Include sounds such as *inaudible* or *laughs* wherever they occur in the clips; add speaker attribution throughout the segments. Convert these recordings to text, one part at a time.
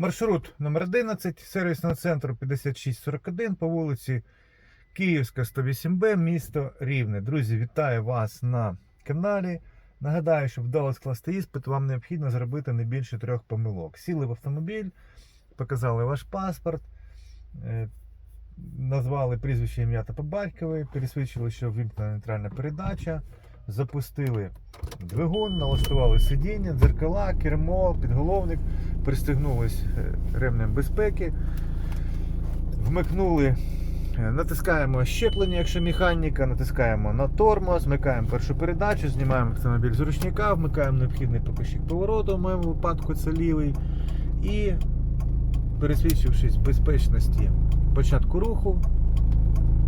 Speaker 1: Маршрут номер 11 сервісного центру 5641 по вулиці Київська, 108Б, місто Рівне. Друзі, вітаю вас на каналі. Нагадаю, щоб вдало скласти іспит, вам необхідно зробити не більше трьох помилок. Сіли в автомобіль, показали ваш паспорт, е, назвали прізвище ім'я та по батькові, пересвідчили, що вимкнена нейтральна передача, запустили двигун, налаштували сидіння, дзеркала, кермо, підголовник, пристегнулись е, ремнем безпеки, вмикнули, е, натискаємо щеплення, якщо механіка, натискаємо на тормоз, вмикаємо першу передачу, знімаємо автомобіль з ручника, вмикаємо необхідний показчик повороту, в моєму випадку це лівий. І пересвідчившись в безпечності початку руху,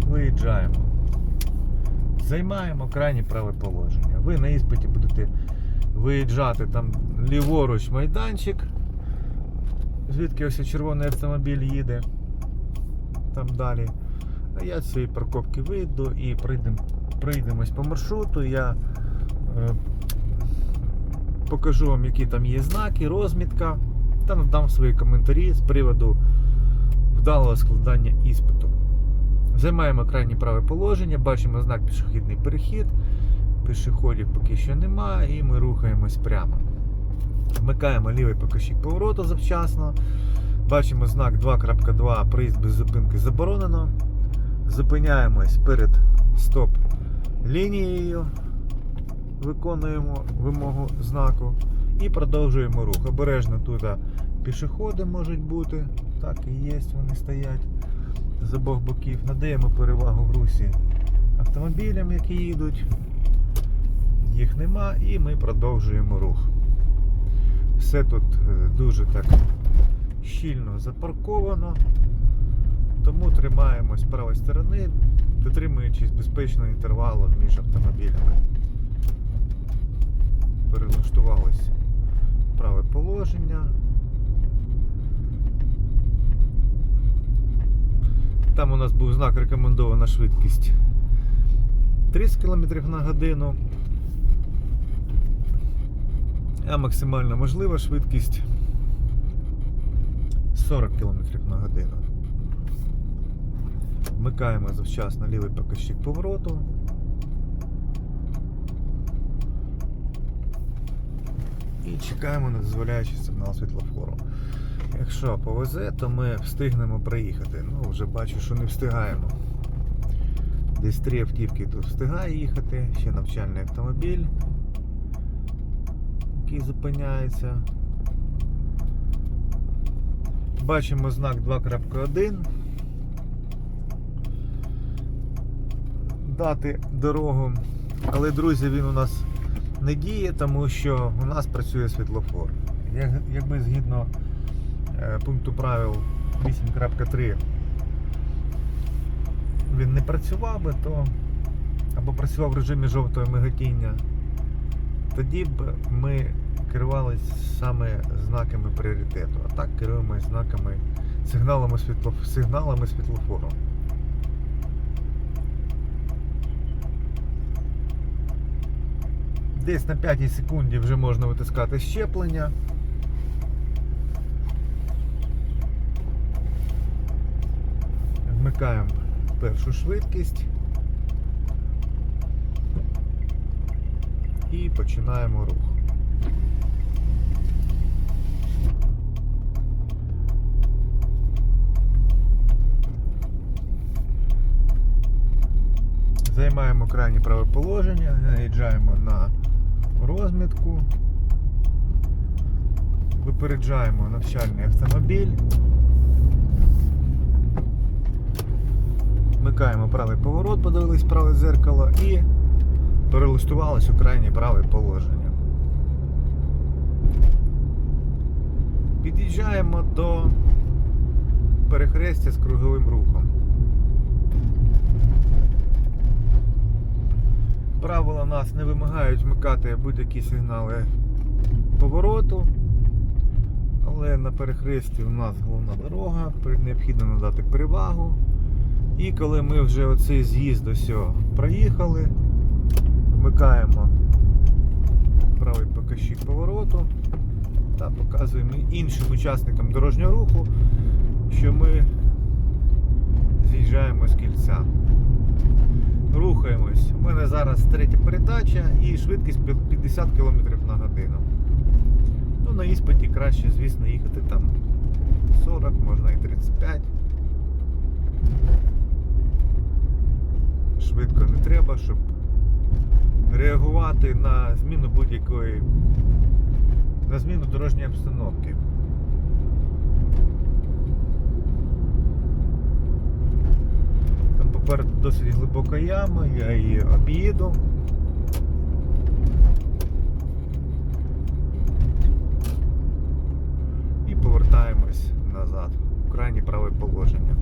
Speaker 1: виїжджаємо. Займаємо крайнє праве положення. Ви на іспиті будете виїжджати там ліворуч майданчик, звідки ось червоний автомобіль їде. Там далі. А я з цієї парковки вийду і прийдем, прийдемось по маршруту. Я е, покажу вам, які там є знаки, розмітка. Та надам свої коментарі з приводу вдалого складання іспиту. Займаємо крайнє праве положення, бачимо знак пішохідний перехід. Пішоходів поки що нема, і ми рухаємось прямо. Вмикаємо лівий покажчик повороту завчасно. Бачимо знак 2.2 проїзд без зупинки заборонено. Зупиняємось перед стоп лінією. Виконуємо вимогу знаку і продовжуємо рух. Обережно тут пішоходи можуть бути. Так і є, вони стоять з обох боків. Надаємо перевагу в русі автомобілям, які їдуть. Їх нема, і ми продовжуємо рух. Все тут е, дуже так щільно запарковано, тому тримаємось правої сторони, дотримуючись безпечного інтервалу між автомобілями. Перелаштувалось праве положення. Там у нас був знак рекомендована швидкість 30 км на годину. А максимально можлива швидкість 40 км на годину. Вмикаємо завчасно лівий показчик повороту. І чекаємо на дозволяючий сигнал світлофору. Якщо повезе, то ми встигнемо проїхати. Ну, вже бачу, що не встигаємо. Десь три автівки тут встигає їхати, ще навчальний автомобіль, який зупиняється. Бачимо знак 2.1. Дати дорогу. Але, друзі, він у нас не діє, тому що у нас працює світлофор. Якби згідно пункту правил 8.3 він не працював би, то або працював в режимі жовтого миготіння, тоді б ми керувалися саме знаками пріоритету. А так керуємося знаками сигналами, світло, сигналами світлофору. Десь на 5 секунді вже можна витискати щеплення. Вмикаємо першу швидкість і починаємо рух. Займаємо крайнє праве положення, наїжджаємо на розмітку, випереджаємо навчальний автомобіль. Вмикаємо правий поворот, подивились праве зеркало і перелаштувались у крайнє праве положення. Під'їжджаємо до перехрестя з круговим рухом. Правила нас не вимагають вмикати будь-які сигнали повороту, але на перехресті у нас головна дорога, необхідно надати перевагу. І коли ми вже оцей з'їзд ось проїхали, вмикаємо правий показчик повороту та показуємо іншим учасникам дорожнього руху, що ми з'їжджаємо з кільця. Рухаємось. У мене зараз третя передача і швидкість 50 км на годину. Ну, на іспиті краще, звісно, їхати там 40, можна і 35. Швидко не треба, щоб реагувати на зміну будь-якої на зміну дорожньої обстановки. Там попереду досить глибока яма, я її об'їду. І повертаємось назад в крайнє праве положення.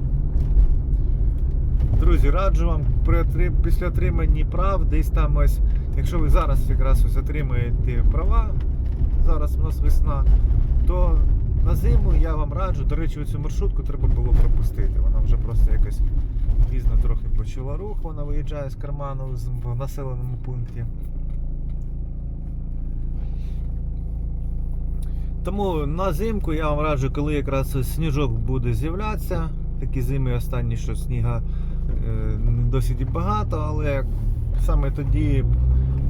Speaker 1: Друзі, раджу вам при після отримання прав, десь там ось, якщо ви зараз якраз ось отримаєте права, зараз у нас весна, то на зиму я вам раджу, до речі, цю маршрутку треба було пропустити. Вона вже просто якось пізно трохи почала рух, вона виїжджає з карману в населеному пункті. Тому на зимку я вам раджу, коли якраз сніжок буде з'являтися. Такі зими останні, що сніга досить і багато, але саме тоді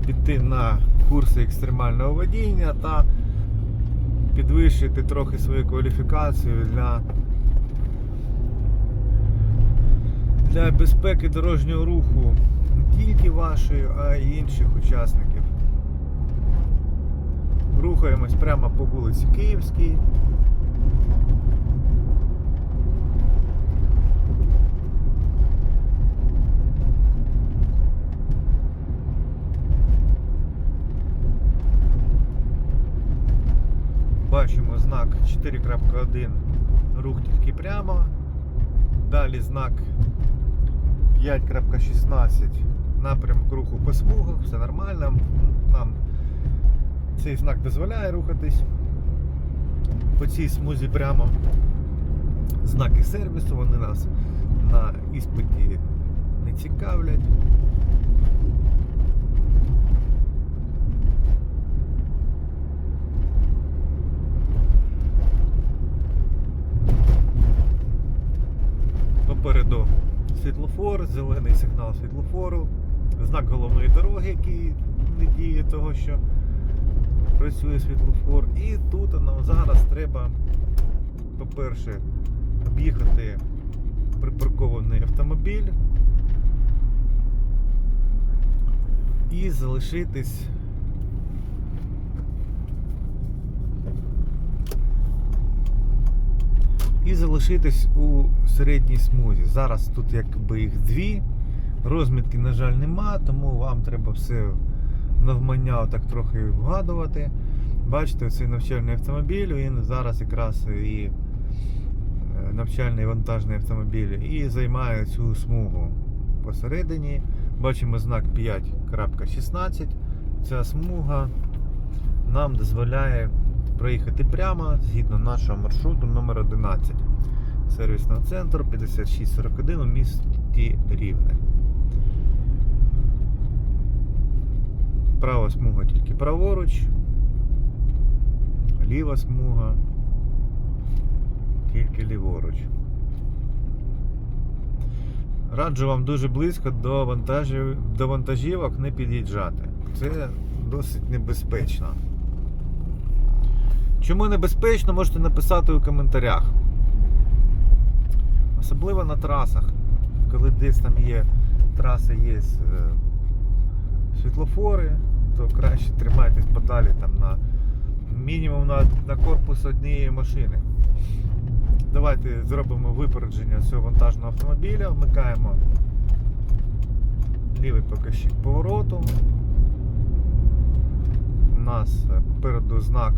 Speaker 1: піти на курси екстремального водіння та підвищити трохи свою кваліфікацію для, для безпеки дорожнього руху не тільки вашої, а й інших учасників. Рухаємось прямо по вулиці Київській. Бачимо знак 4.1 рух тільки прямо. Далі знак 5.16 напрямок руху по смугах, все нормально. Нам цей знак дозволяє рухатись по цій смузі прямо. Знаки сервісу, вони нас на іспиті не цікавлять. Попереду світлофор, зелений сигнал світлофору, знак головної дороги, який не діє того, що працює світлофор. І тут нам зараз треба, по-перше, об'їхати припаркований автомобіль і залишитись. І залишитись у середній смузі. Зараз тут якби їх дві. Розмітки, на жаль, нема, тому вам треба все навмання так трохи вгадувати. Бачите, цей навчальний автомобіль, він зараз якраз і е, навчальний вантажний автомобіль і займає цю смугу посередині. Бачимо знак 5.16. Ця смуга нам дозволяє проїхати прямо згідно нашого маршруту номер 11 Сервісного центру 5641 у місті Рівне. Права смуга тільки праворуч, ліва смуга тільки ліворуч. Раджу вам дуже близько до вантажів, до вантажівок не під'їжджати. Це досить небезпечно. Чому небезпечно, можете написати у коментарях. Особливо на трасах, коли десь там є траси, є е, світлофори, то краще тримайтесь подалі там на мінімум на, на корпус однієї машини. Давайте зробимо випередження цього вантажного автомобіля, вмикаємо лівий показчик повороту. У нас е, попереду знак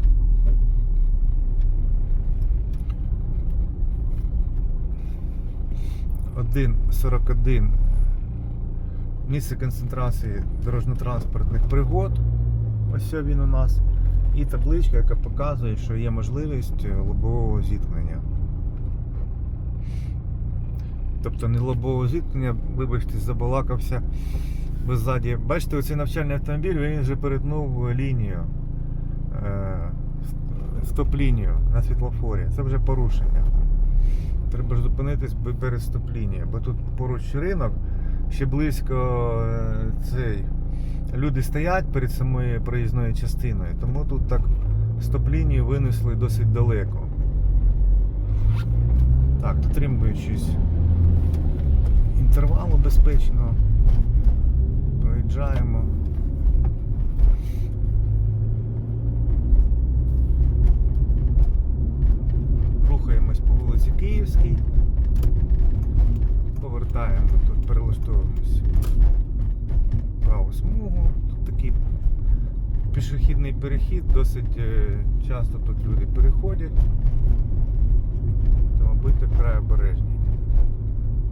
Speaker 1: один 41 місце концентрації дорожньо-транспортних пригод. Ось він у нас. І табличка, яка показує, що є можливість лобового зіткнення. Тобто не лобового зіткнення, вибачте, забалакався. Ззаді. Бачите, оцей навчальний автомобіль він вже перетнув лінію. Е, стоп-лінію на світлофорі. Це вже порушення. Треба ж зупинитись перед стоп-лінією, бо тут поруч ринок, ще близько е, цей. Люди стоять перед самою проїзною частиною, тому тут так стоп-лінію винесли досить далеко. Так, дотримуючись інтервалу безпечного, проїжджаємо. Рухаємось по вулиці Київській. Повертаємо, тут перелаштовуємось праву смугу. Тут такий пішохідний перехід, досить е, часто тут люди переходять. Тому будьте край обережні.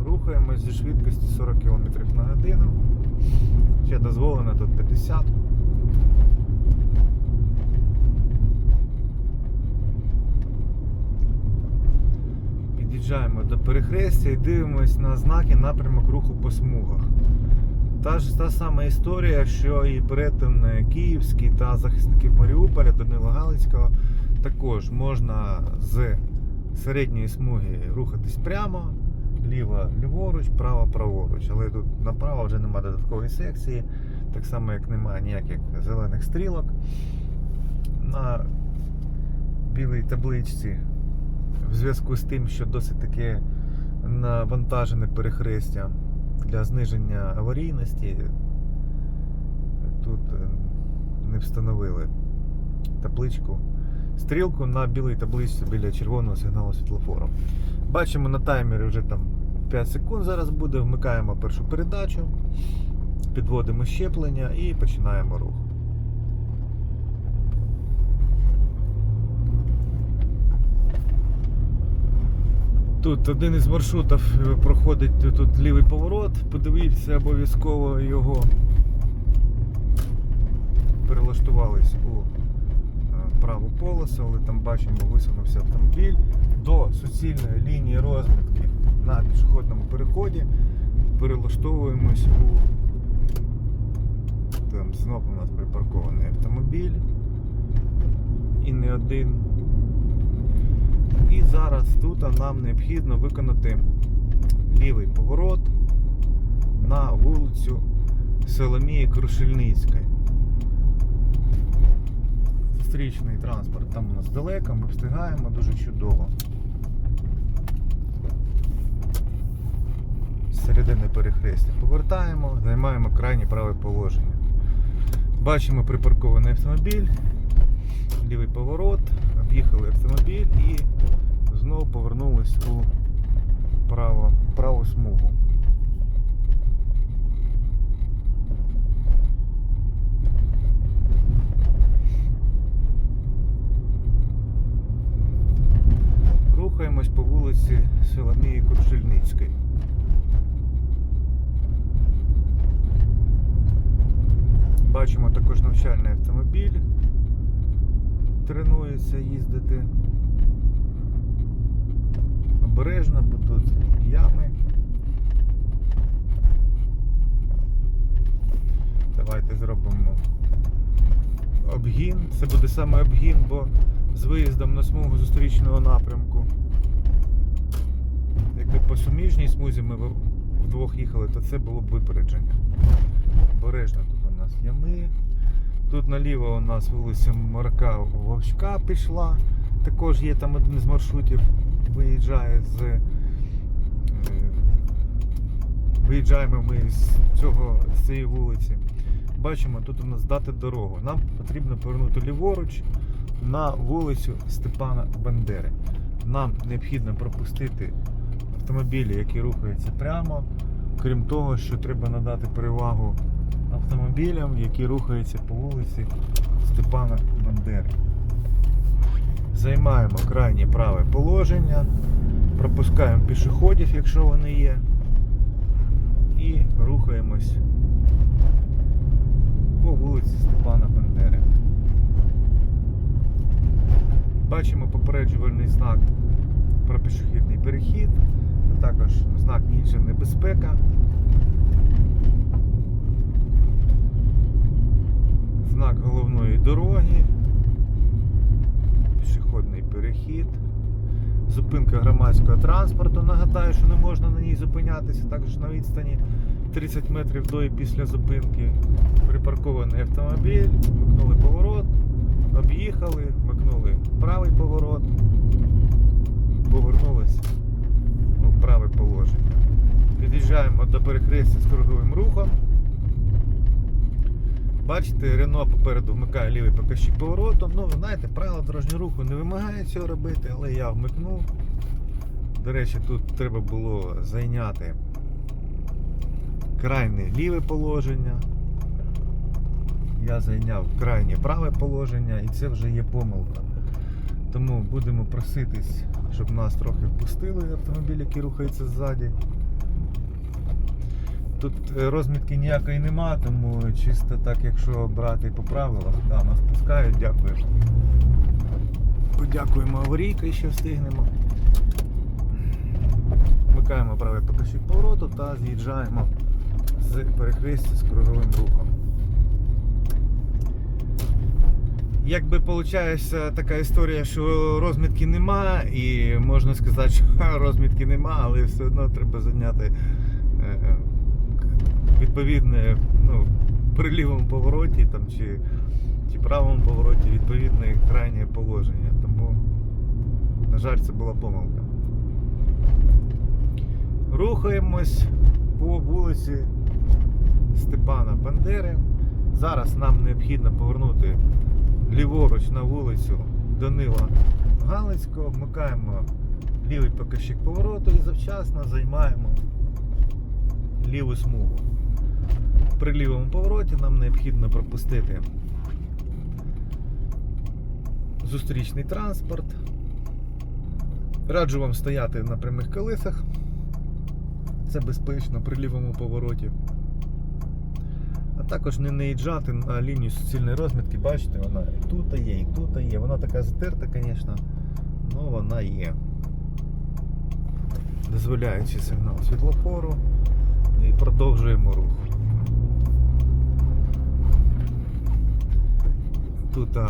Speaker 1: Рухаємось зі швидкістю 40 км на годину. Ще дозволено тут 50. Під'їжджаємо до перехрестя і дивимось на знаки напрямок руху по смугах. Та ж та сама історія, що і перетин Київський та захисників Маріуполя Данила Галицького. Також можна з середньої смуги рухатись прямо, ліво ліворуч, право праворуч. Але тут направо вже немає додаткової секції, так само як немає ніяких зелених стрілок. На білій табличці в зв'язку з тим, що досить таке навантажене перехрестя для зниження аварійності, тут е, не встановили табличку. Стрілку на білій табличці біля червоного сигналу світлофору. Бачимо на таймері вже там 5 секунд зараз буде. Вмикаємо першу передачу, підводимо щеплення і починаємо рух. Тут один із маршрутів е, проходить тут лівий поворот. Подивіться обов'язково його. Перелаштувались у е, праву полосу, але там бачимо висунувся автомобіль до суцільної лінії розмітки на пішохідному переході. Перелаштовуємось у там знову у нас припаркований автомобіль. І не один. І зараз тут нам необхідно виконати лівий поворот на вулицю Соломії Крушельницької. Зустрічний транспорт там у нас далеко, ми встигаємо дуже чудово. Середини перехрестя повертаємо, займаємо крайнє праве положення. Бачимо припаркований автомобіль, лівий поворот, об'їхали автомобіль і знову повернулись у право, праву смугу. Рухаємось по вулиці Соломії Крушельницької. Бачимо також навчальний автомобіль. Тренується їздити. Обережно, тут ями. Давайте зробимо обгін. Це буде саме обгін, бо з виїздом на смугу зустрічного напрямку. Якби по суміжній смузі ми вдвох їхали, то це було б випередження. Обережно тут у нас ями. Тут наліво у нас вулиця Марка Вовчка пішла. Також є там один з маршрутів, виїжджає з. е, Виїжджаємо ми з, цього, з цієї вулиці. Бачимо, тут у нас дати дорогу. Нам потрібно повернути ліворуч на вулицю Степана Бандери. Нам необхідно пропустити автомобілі, які рухаються прямо. Крім того, що треба надати перевагу автомобілям, які рухаються по вулиці Степана Бандери. Займаємо крайнє праве положення, пропускаємо пішоходів, якщо вони є, і рухаємось по вулиці Степана Бандери. Бачимо попереджувальний знак про пішохідний перехід, а також знак інша небезпека. Знак головної дороги. Перехід. Зупинка громадського транспорту. Нагадаю, що не можна на ній зупинятися, також на відстані 30 метрів до і після зупинки. Припаркований автомобіль, вмикнули поворот, об'їхали, вмикнули правий поворот, повернулись у праве положення. Під'їжджаємо до перехрестя з круговим рухом. Бачите, Рено попереду вмикає лівий показчик повороту. Ну, знаєте, правила дорожнього руху не вимагає цього робити, але я вмикнув. До речі, тут треба було зайняти крайнє ліве положення. Я зайняв крайнє праве положення і це вже є помилка. Тому будемо проситись, щоб нас трохи впустили автомобіль, який рухається ззаді. Тут е, розмітки ніякої нема, тому чисто так, якщо брати по правилах, да, нас пускають, дякую. Подякуємо аварійкою, що встигнемо. Вмикаємо правий покажчик повороту та з'їжджаємо з перехрестя з круговим рухом. Якби виходить така історія, що розмітки нема, і можна сказати, що *laughs* розмітки нема, але все одно треба зайняти відповідне ну, при лівому повороті там, чи, чи правому повороті відповідне крайнє положення. Тому, на жаль, це була помилка. Рухаємось по вулиці Степана Бандери. Зараз нам необхідно повернути ліворуч на вулицю Данила Галицького, вмикаємо лівий показчик повороту і завчасно займаємо ліву смугу. При лівому повороті нам необхідно пропустити зустрічний транспорт. Раджу вам стояти на прямих колесах. Це безпечно при лівому повороті. А також не наїжджати на лінію суцільної розмітки. Бачите, вона і тут є, і тут є. Вона така затерта, звісно, але вона є. Дозволяючи сигнал світлофору і продовжуємо рух. Тут е,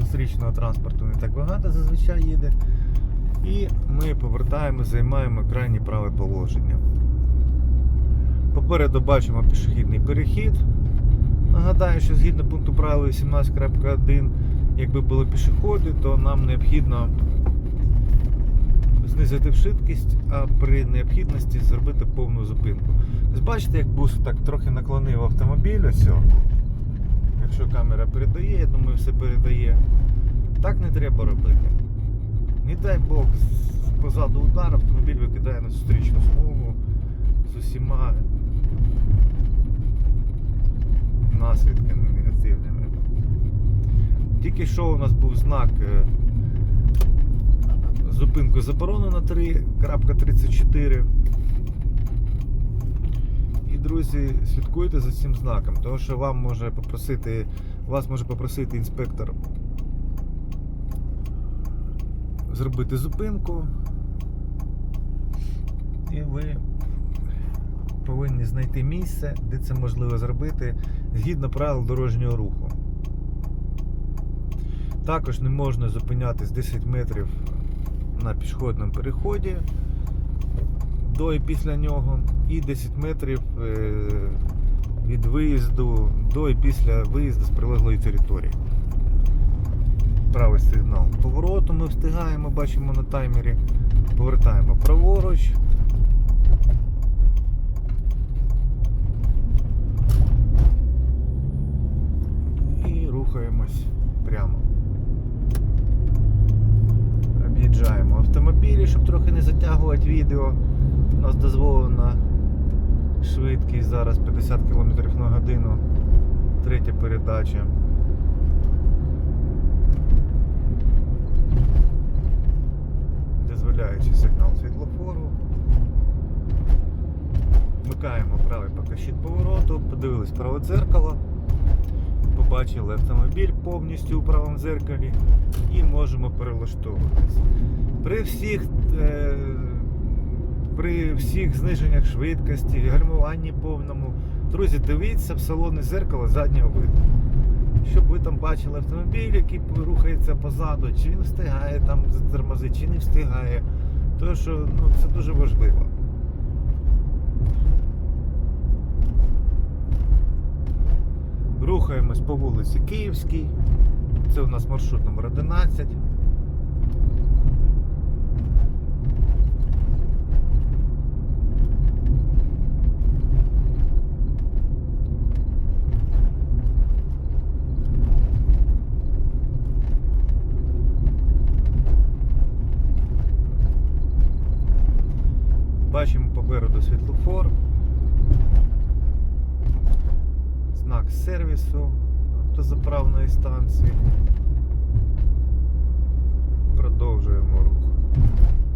Speaker 1: зустрічного транспорту не так багато зазвичай їде. І ми повертаємо, займаємо крайнє праве положення. Попереду бачимо пішохідний перехід. Нагадаю, що згідно пункту правил 18.1, якби були пішоходи, то нам необхідно знизити швидкість, а при необхідності зробити повну зупинку. Бачите, як бус так трохи наклонив автомобіль. Ось. Якщо камера передає, я думаю, все передає. Так не треба робити. Не дай Бог, позаду удар автомобіль викидає на зустрічну смугу з усіма наслідками негативними. Тільки що у нас був знак е, зупинку заборонено 3.34. Друзі, слідкуйте за цим знаком, тому що вам може попросити, вас може попросити інспектор зробити зупинку. І ви повинні знайти місце, де це можливо зробити згідно правил дорожнього руху. Також не можна зупинятись 10 метрів на пішохідному переході до і після нього, і 10 метрів е, від виїзду до і після виїзду з прилеглої території. Правий сигнал повороту ми встигаємо, бачимо на таймері. Повертаємо праворуч. І рухаємось прямо. Об'їжджаємо автомобілі, щоб трохи затягувати відео. У нас дозволена швидкість зараз 50 км на годину. Третя передача. Дозволяючи сигнал світлофору. Вмикаємо правий покажчик повороту, подивились праве дзеркало, побачили автомобіль повністю у правому дзеркалі і можемо перелаштовуватись. При всіх, е, при всіх зниженнях швидкості, гальмуванні повному, друзі, дивіться в салони зеркало заднього виду. щоб ви там бачили автомобіль, який рухається позаду, чи він встигає там затормозити, чи не встигає. Тому що ну, це дуже важливо. Рухаємось по вулиці Київській. Це у нас маршрут номер 11. Бачимо попереду світлофор. Знак сервісу автозаправної станції. Продовжуємо рух.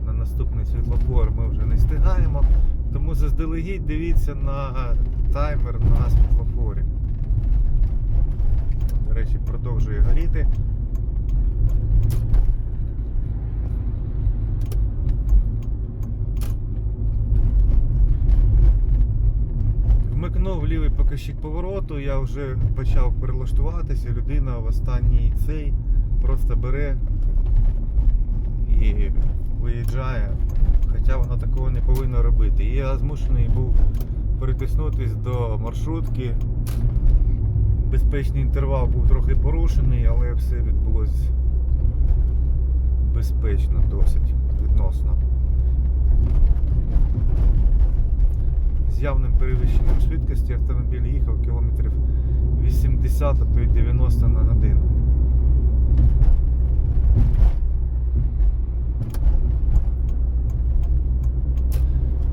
Speaker 1: На наступний світлофор ми вже не встигаємо, тому заздалегідь дивіться на таймер на світлофорі. До речі, продовжує горіти. Вмикнув лівий покажчик повороту, я вже почав перелаштуватися, людина в останній цей просто бере і виїжджає, хоча вона такого не повинна робити. І я змушений був перетиснутись до маршрутки. Безпечний інтервал був трохи порушений, але все відбулося безпечно досить відносно. З явним перевищенням швидкості автомобіль їхав кілометрів 80, а то й 90 на годину.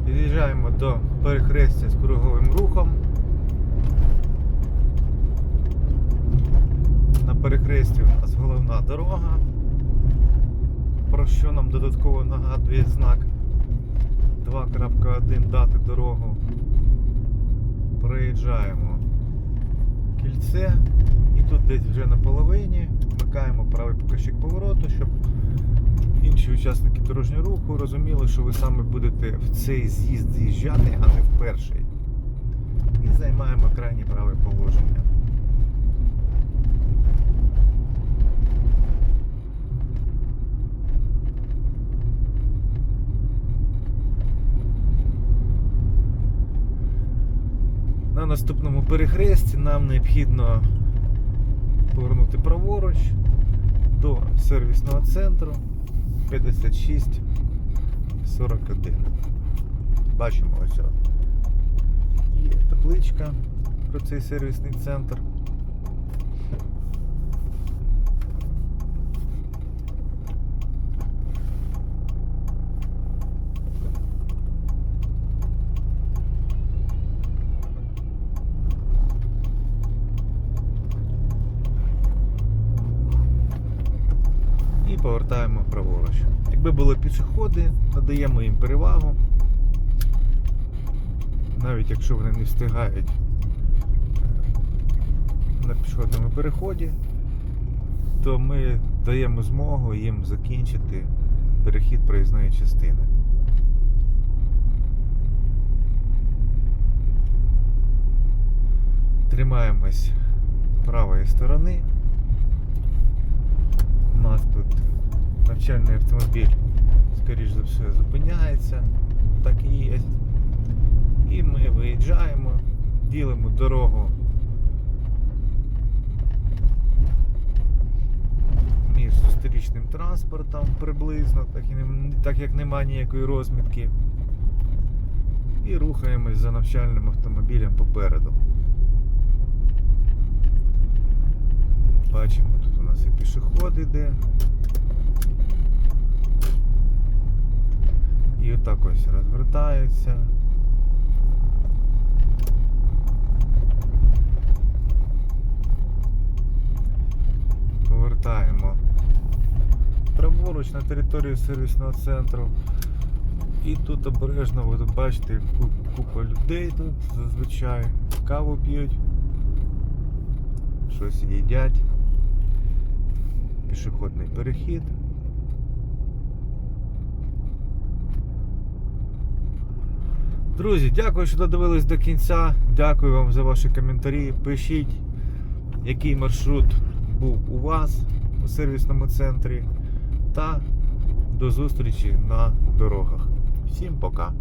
Speaker 1: Під'їжджаємо до перехрестя з круговим рухом. На перехресті у нас головна дорога, про що нам додатково нагадує знак 2.1 дати дорогу. Проїжджаємо кільце і тут десь вже на половині вмикаємо правий показчик повороту, щоб інші учасники дорожнього руху розуміли, що ви саме будете в цей з'їзд з'їжджати, а не в перший. І займаємо крайнє праве положення. На наступному перехресті нам необхідно повернути праворуч до сервісного центру 5641. Бачимо ось. Є табличка про цей сервісний центр. і повертаємо праворуч. Були пішоходи, надаємо їм перевагу. Навіть якщо вони не встигають е, на пішохідному переході, то ми даємо змогу їм закінчити перехід проїзної частини. Тримаємось правої сторони. У нас тут навчальний автомобіль, скоріш за все, зупиняється, так і є. І ми виїжджаємо, ділимо дорогу між зустрічним транспортом приблизно, так, і не, так як немає ніякої розмітки. І рухаємось за навчальним автомобілем попереду. Бачимо, тут у нас і пішоход іде. І отак ось розвертаються. Повертаємо праворуч на територію сервісного центру. І тут обережно ви бачите купа людей тут зазвичай каву п'ють, щось їдять. Пішохідний перехід. Друзі, дякую, що додивились до кінця. Дякую вам за ваші коментарі. Пишіть який маршрут був у вас у сервісному центрі. Та до зустрічі на дорогах. Всім пока!